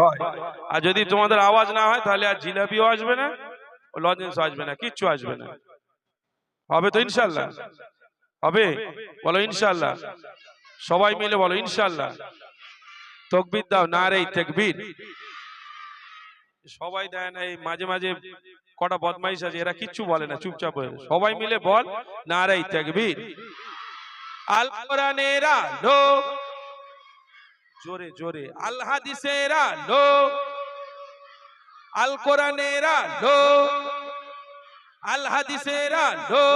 আওয়াজ হয়। আর যদি তোমাদের আওয়াজ না হয়, তাহলে আর জিলাপিও আসবে না লজেন্স আসবে না, কিচ্ছু আসবে না। হবে তো ইনশাল্লাহ হবে? বলো ইনশাল্লাহ সবাই মিলে বলো ইনশাল্লাহ তকবির দাও, না রে তকবির। সবাই দেয় না, এই মাঝে মাঝে কটা বদমাইশ আছে, এরা কিচ্ছু বলে না, চুপচাপ হয়ে সবাই মিলে বল, না রে তকবির। আল কোরআনের আলো জোরে জোরে। আল হাদিসের আলো আল কোরআনের আলো আল হাদিসের আলো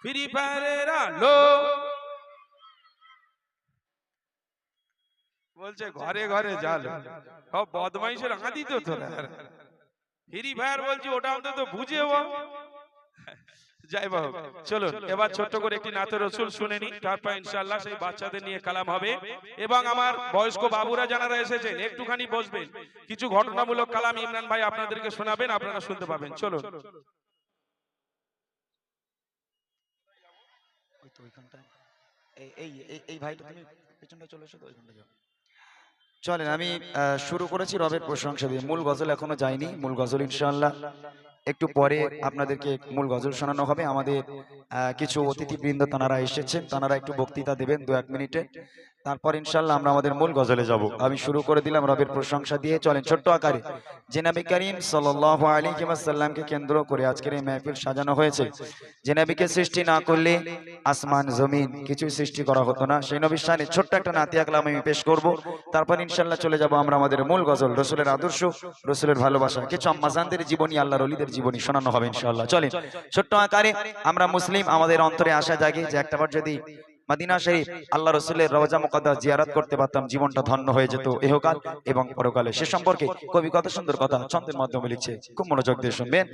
ফ্রি ফায়ারের আলো বলছে, ঘরে ঘরে জালো সব বদমাইশের আঁদি তো তোরা। ফ্রি ফায়ার বলছি, ওটা অন্তত বুঝে বল যাই বাবু চলুন এবার ছোট্ট করে একটি নাতে রসুল শুনে নি তারপর ইনশাল্লাহ সেই বাচ্চাদের নিয়ে কালাম হবে। এবং আমার বয়স্ক বাবুরা যারা এসেছেন একটুখানি বসবেন। কিছু ঘটনামূলক কালাম ইমরান ভাই আপনাদেরকে শোনাবেন আপনারা শুনতে পাবেন। চলুন। ওই তো ওইখানটায় এই এই এই- এই ভাইটা তুমি পেছনটা চলে এসো ওইখানটা যাও। চলেন আমি শুরু করেছি রবের প্রশংসা দিয়ে। মূল গজল এখনও যায়নি মূল গজল ইনশাআল্লাহ। একটু পরে আপনাদেরকে মূল গজল শোনানো হবে। আমাদের কিছু অতিথিবৃন্দ তাঁরা এসেছেন। তাঁরা একটু বক্তৃতা দেবেন দু এক মিনিটে। তারপর ইনশাল্লাহ আমরা আমাদের মূল গজলে যাব। আমি শুরু করে দিলাম রবের প্রশংসা দিয়ে, চলেন ছোট্ট আকারে। জেনাবি করিম সাল্লাল্লাহু আলাইহি ওয়াসাল্লামকে কেন্দ্র করে আজকের এই মেহফিল সাজানো হয়েছে। যে নবীকে সৃষ্টি না করলে আসমান, জমিন কিছুই সৃষ্টি করা হতো না। সেই নবীর শানে ছোট্ট একটা নাতি কালাম আমি পেশ করব। তারপর ইনশাল্লাহ চলে যাব আমরা আমাদের মূল গজল, রসুলের আদর্শ, রসুলের ভালোবাসা। কিছু আম্মাজানদের জীবনী, আল্লাহর অলিদের জীবনী শোনানো হবে ইনশাল্লাহ চলেন, ছোট্ট আকারে আমরা মুসলিম, আমাদের অন্তরে আশা জাগে যে একটাবার যদি মাদিনা শরীফ আল্লাহ রসুলের রওজা মুকদ্দাস জিয়ারত করতে পারতাম, জীবনটা ধন্য হয়ে যেত এহকাল এবং পরকালে। সে সম্পর্কে কবি কত সুন্দর কথা ছন্দের মাধ্যমে লিখছে। খুব মনোযোগ দিয়ে শুনবেন।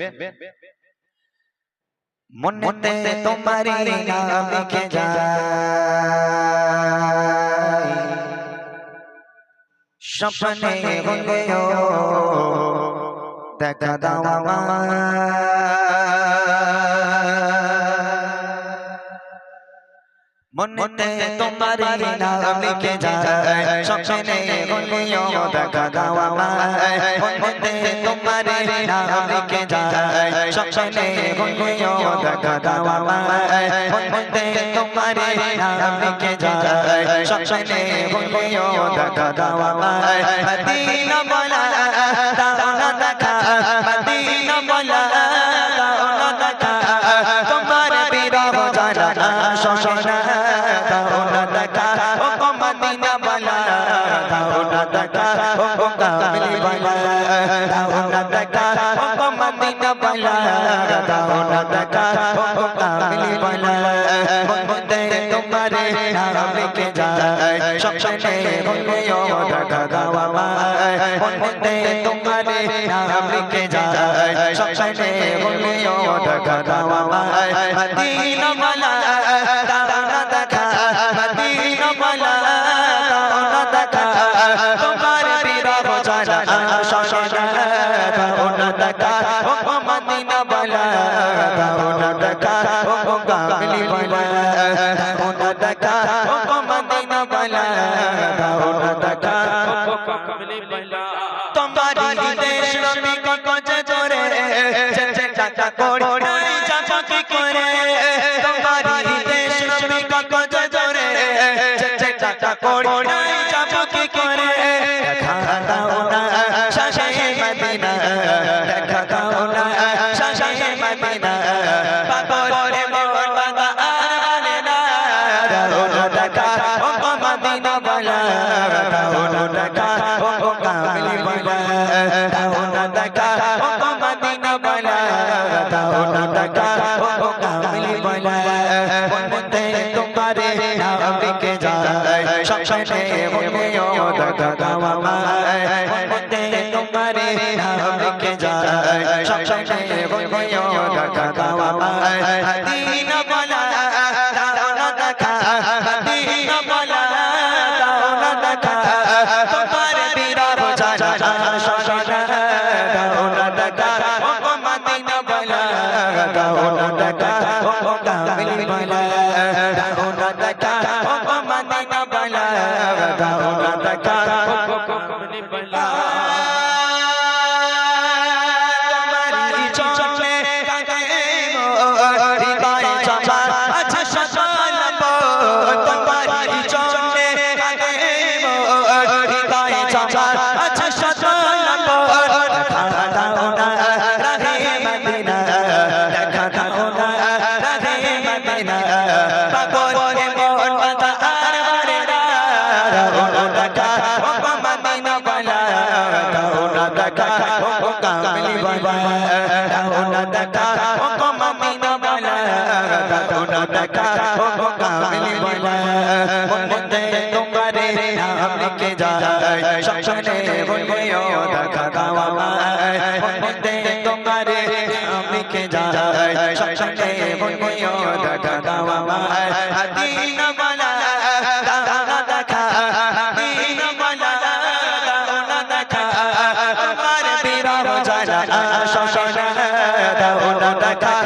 মনেতে তোমারি নাম লিখে যায়? স্বপ্নে হলেও দেখা দাও মনেতে তোমারি নাম লিখে যায়। স্বপ্নে হলেও দেখা দাও মনেতে তোমারি নাম লিখে যায়। স্বপ্নে হলেও দেখা দাও মনেতে তোমারি নাম লিখে যায়। স্বপ্নে হলেও দেখা দাও মদিনা বলা দাও না দেখা মদিনা বলা দাও না দেখা তোমার বিরহ জানা শোষণা না দেখা ও কামলি বলা দাও না দেখা ও মদিনা বলা দাও না দেখা ও তোমারে বলা দাও দেখা ও গো কামলি বলা দাও দেখা ও মদিনা বলা দাও দেখা দাও ও মদিনা বলা দাও না দেখা, ও কামলি বলা দাও না দেখা, ও মদিনা বলা দাও না দেখা, ও কামলি বলা। মনতে তোমারে নাম লিখে যায়, স্বপ্নে হলেও দেখা দাও আমায়। মনতে তোমারে নাম হৃদয় চাপা সপনে বলব দেখা দাও আমায় মনে তোমারে নাম লিখে যায় সপনে বলব দেখা দাও আমায় দিন বলা দেখা দিন বলা দেখা আমার শোষণ দাও না দেখা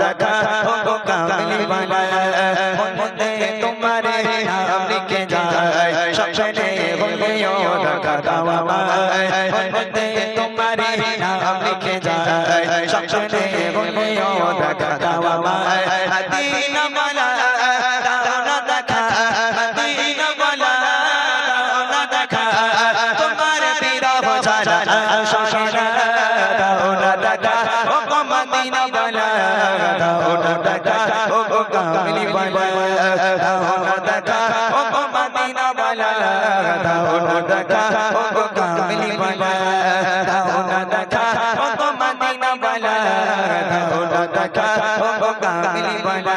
দেখা ও কামলি মনে তোমারে নাম লিখে যায়? সপনে বলিও দেখা দাওয়া মনে তোমারে নাম লিখে যায়? সপনে বলিও দেখা দাও দেখা ও মদিনা বলা দাও দেখা ও কামলি বলা দাও দেখা ও মদিনা বলা দাও দেখা ও কামলি বলা দাও দেখা ও মদিনা বলা দাও দেখা ও কামলি বলা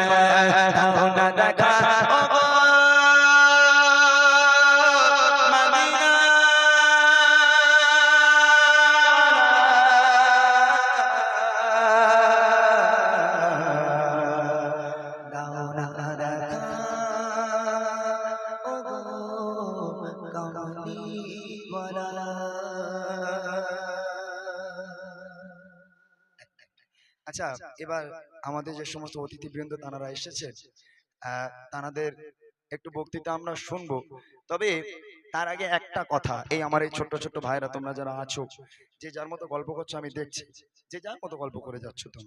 দাও না আচ্ছা এবার আমাদের যে সমস্ত অতিথিবৃন্দ তানারা এসেছে তানাদের একটু বক্তৃতা আমরা শুনব। তবে তার আগে একটা কথা, এই আমার এই ছোট্ট ছোট্ট ভাইরা তোমরা যারা আছো, যে যার মতো গল্প করছ আমি দেখছি, যে যার মতো গল্প করে যাচ্ছ তোমরা।